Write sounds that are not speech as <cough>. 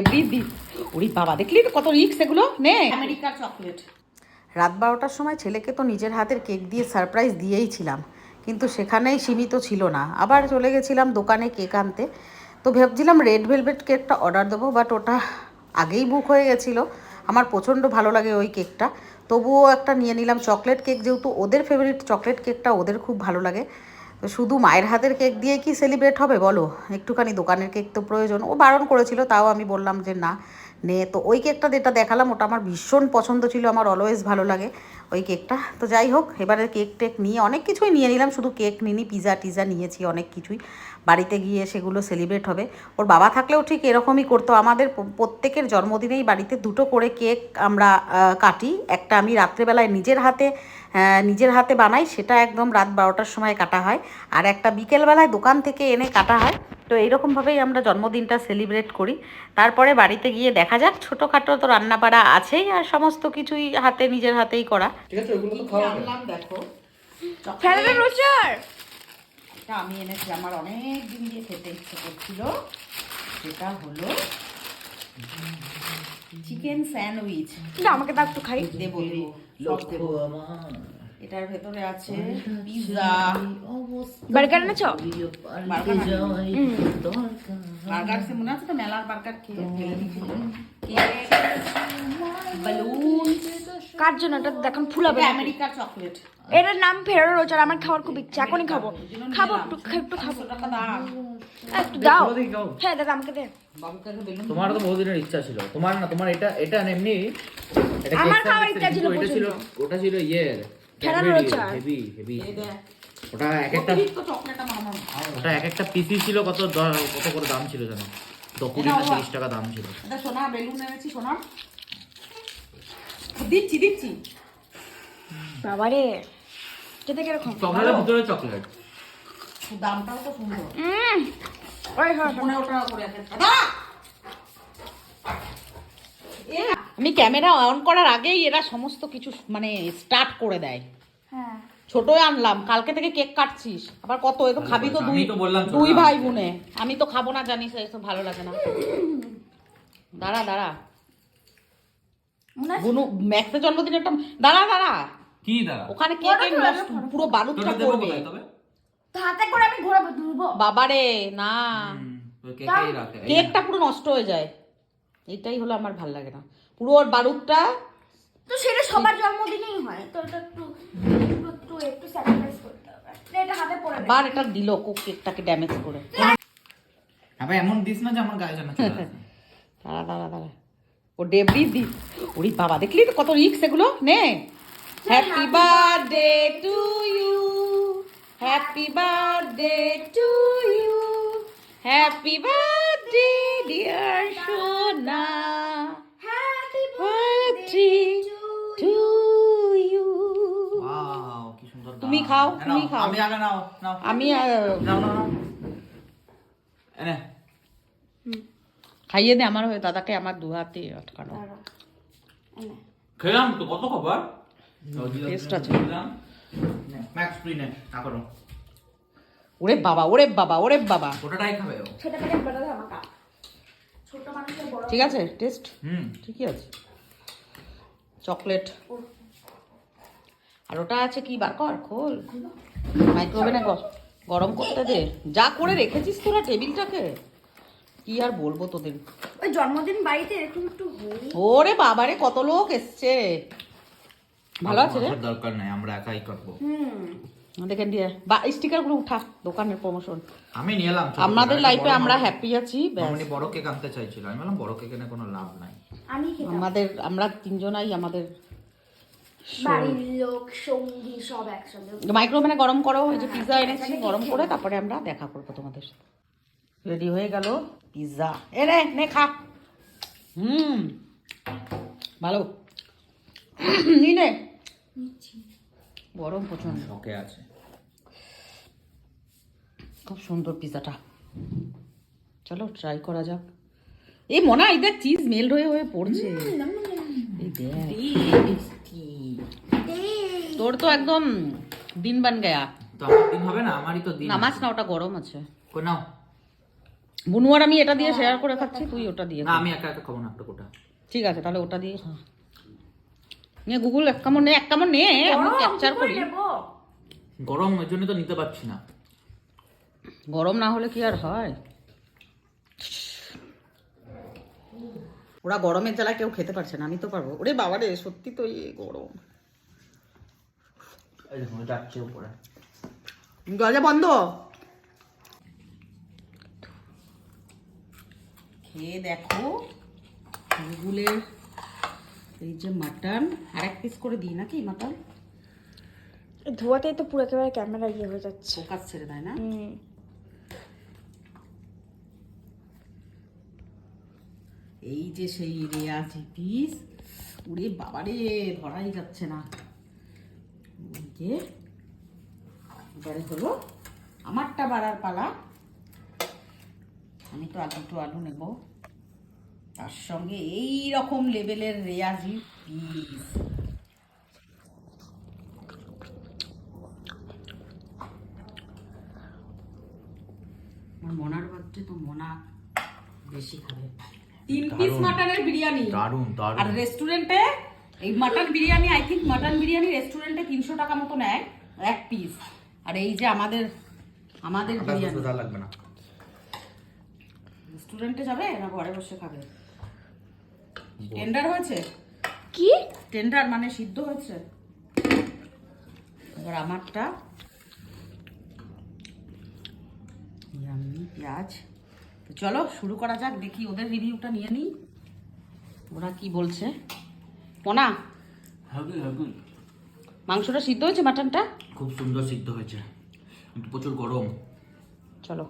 Every দিন ওরে বাবা দেখলি কত রিক্স এগুলো নে। আমেরিকার চকলেট রাত বারোটার সময় ছেলেকে তো নিজের হাতের কেক দিয়ে সারপ্রাইজ দিয়েই ছিলাম। কিন্তু সেখানেই সীমিত ছিল না। আবার চলে গেছিলাম দোকানে কেক আনতে। তো ভেবছিলাম রেড ভেলভেট কেকটা অর্ডার দেবো বাট ওটা আগেই বুক হয়ে গেছিল। আমার প্রচণ্ড ভালো লাগে ওই কেকটা। তবুও একটা নিয়ে নিলাম চকলেট কেক যেহেতু ওদের ফেভারিট চকলেট কেকটা ওদের খুব ভালো লাগে। তো শুধু মায়ের হাতের কেক দিয়ে কি সেলিব্রেট হবে বলো? একটুখানি দোকানের কেক তো প্রয়োজন। ও বারণ করেছিল, তাও আমি বললাম যে না। নে, তো ওই কেকটা যেটা দেখালাম, ওটা আমার ভীষণ পছন্দ ছিল, আমার অলওয়েজ ভালো লাগে ওই কেকটা। তো যাই হোক, এবারে কেক টেক নিয়ে অনেক কিছুই নিয়ে নিলাম, শুধু কেক নিনি পিজা টিজা নিয়েছি অনেক কিছুই। বাড়িতে গিয়ে সেগুলো সেলিব্রেট হবে। ওর বাবা থাকলেও ঠিক এরকমই করতো। আমাদের প্রত্যেকের জন্মদিনেই বাড়িতে দুটো করে কেক আমরা কাটি। একটা আমি রাত্রেবেলায় নিজের হাতে নিজের হাতে বানাই, সেটা একদম রাত বারোটার সময় কাটা হয়। আর একটা বিকেলবেলায় দোকান থেকে এনে কাটা হয়। তো এইরকমভাবেই আমরা জন্মদিনটা সেলিব্রেট করি। তারপরে বাড়িতে গিয়ে দেখা যাক ছোটোখাটো তো রান্নাবাড়া আছেই আর সমস্ত কিছুই হাতে নিজের হাতেই করা। ঠিক আছে ওগুলো তো খাওয়া দেখো। ফেলবে আমি এনেছি আমার অনেক দিন দিয়ে খেতে ইচ্ছে করছিল। সেটা হলো চিকেন স্যান্ডউইচ। আমাকে দাও একটু খাই। দেবো দেবো দেবো এটার ভেতরে আছে পিৎজা বার্গার এনেছো বার্গার বার্গার সে মনে আছে? তো মেলার বার্গার খেয়ে ফেলে কেক বেলুন কার জন্য? এটা দেখুন ফুলাবে? আমেরিকার চকলেট। এটার নাম ফেরারো রোচার আমার খাওয়ার খুব ইচ্ছা। এখনই খাব। খাব একটু একটু খাব। একটু দাও। হ্যাঁ দাদা আমাকে দে। তোমার তো বহুদিনের ইচ্ছা ছিল। তোমার না তোমার এটা এটা না এমনি আমার খাওয়ার ইচ্ছা ছিল ওটা ছিল ইয়ের। ফেরানো রোচা। হেভি হেভি এই দেখ ওটা এক একটা চকলেট আমার আমার ভালো লাগে। ওটা এক একটা পিসি ছিল কত কত করে দাম ছিল জানো তো কুড়ি না তিরিশ টাকা দাম ছিল সোনা বেলুন এনেছি সোনা দিচ্ছি দিচ্ছি বাবারে খেতে কীরকম চকলেটের ভিতরে চকলেট দামটাও তো সুন্দর ওই হয়। পনেরো টাকা করে একটা। দাদা! আমি ক্যামেরা অন করার আগেই এরা সমস্ত কিছু মানে স্টার্ট করে দেয়। হ্যাঁ। ছোটই আনলাম কালকে থেকে কেক কাটছিস। আবার কত এ তো খাবি তো দুই তো বললাম ছোট দুই ভাই বোনে আমি তো খাব না জানিস এসব ভালো লাগে না। দাঁড়া দাঁড়া। মনে বুনু ম্যাক্সের জন্মদিন একটা দাঁড়া দাঁড়া। কি দাঁড়া? ওখানে নষ্ট পুরো তোটা করবে হাতে করে আমি ঘোরাবো তুলবো বাবারে না। কেকটা পুরো নষ্ট হয়ে যায়। এটাই হলো আমার ভালো লাগে না। পুরো ওর বারুদটা তো সেটা সবার জন্মদিনেই হয় তো এটা একটু একটু একটু একটু স্যাক্রিফাইস করতে হবে। এটা হাতে পড়ে নে। আবার এটা দিল কোক কেকটাকে ড্যামেজ করে। আবার এমন দিস না যে আমার গায়ে চলে <laughs> দাঁড়া দাঁড়া দাঁড়া ও ডেবরি দি ওরে বাবা দেখলি তো কত রিক্স এগুলো নে। Happy birthday to you happy birthday to you happy birthday dear সোনা খাও, তুমি খাও। আমি আগে নাও নাও। আমি নাও নাও এনে। খাইয়ে দে আমার হয়ে দাদাকে আমার দু হাতে আটকানো। খেলাম তো কত খাবার? Taste আছে। ম্যাক্স ফ্রি নে না করো। ওরে বাবা ওরে বাবা ওরে বাবা। ওটাটাই খাবে ও। থেকে বড় ধামাকা। ছোট মানুষের বড় ঠিক আছে টেস্ট হুম। ঠিকই আছে। চকলেট। আর ওটা আছে কি বার কর খোল। মাইক্রোওভেনে গরম করতে দে। যা করে রেখেছিস তোরা টেবিলটাকে। কি আর বলব তোদের? ওই জন্মদিন বাড়িতে এরকম একটু হই। ওরে বাবারে কত লোক এসছে। ভালো আছে রে। দরকার নাই আমরা একাই করব। হুম। দেখেন দিয়ে বা স্টিকারগুলো উঠা দোকানের প্রমোশন আমি নিয়ে এলাম আমাদের লাইফে আমরা হ্যাপি আছি মামনি বড় কেক আনতে চাইছিল। আমি বললাম বড় কেক এনে কোনো লাভ নাই। আমি আমাদের আমরা তিনজনাই আমাদের বাড়ির লোক সঙ্গী সব একসঙ্গে। মাইক্রোওভেনে গরম করো এই যে পিৎজা এনেছি গরম করে তারপরে আমরা দেখা করব তোমাদের সাথে। রেডি হয়ে গেল পিৎজা এ রে নে খা। হুম। ভালো। নি <coughs> নে। গরম প্রচণ্ড শখে আছে। খুব সুন্দর পিৎজাটা চলো ট্রাই করা যাক। এই মনে হয় দেখ চিজ মেল হয়ে হয়ে পড়ছে। এই দেখ। তোর তো একদম দিন বান গয়া। তো আমার দিন হবে না আমারই তো দিন। নামাজ না ওটা গরম আছে। কই নাও। বুনু আর আমি এটা দিয়ে শেয়ার করে খাচ্ছি তুই ওটা দিয়ে না আমি একা একা খাব না একটা কোটা ঠিক আছে তাহলে ওটা দিয়ে খা। নিয়ে গুগল এক কামড় নে এক কামড় নে আমি ক্যাপচার করি। গরম ওই জন্য তো নিতে পারছি না। গরম না হলে কি আর হয়? ওরা গরমের জ্বালা কেউ খেতে পারছে না আমি তো পারব। ওরে বাবা রে সত্যি তো এই গরম। এই দেখুন যাচ্ছে দরজা বন্ধ। খেয়ে দেখো গুগলের এই যে মাটন আর এক পিস করে দিই নাকি মাটন? ধোয়াতেই তো পুরো একেবারে ক্যামেরা ইয়ে হয়ে যাচ্ছে। ফোকাস ছেড়ে দেয় না? এই যে সেই রেয়াজি পিস উড়ে বাবারে, ধরাই যাচ্ছে না। যে এবারে হলো আমারটা বাড়ার পালা। আমি তো আলু দুটো আলু নেব। তার সঙ্গে এই রকম লেভেলের রেয়াজি পিস মনার বাচ্চা তো মনা বেশি খাবে। তিন পিস মাটনের বিরিয়ানি দারুণ আর রেস্টুরেন্টে এই mutton biryani I think mutton biryani রেস্টুরেন্টে তিনশো টাকা মতো নেয় এক পিস আর এই যে আমাদের আমাদের বিরিয়ানি লাগবে না। রেস্টুরেন্টে যাবে না ঘরে বসে খাবে? টেন্ডার হয়েছে? কি? টেন্ডার মানে সিদ্ধ হয়েছে? এবার আমারটা। পেঁয়াজ। চলো শুরু করা যাক দেখি ওদের রিভিউটা নিয়ে নিই। ওরা কি বলছে? পোনা মাংসটা সিদ্ধ হয়েছে মাটনটা? খুব সুন্দর সিদ্ধ হয়েছে। প্রচুর গরম। চলো।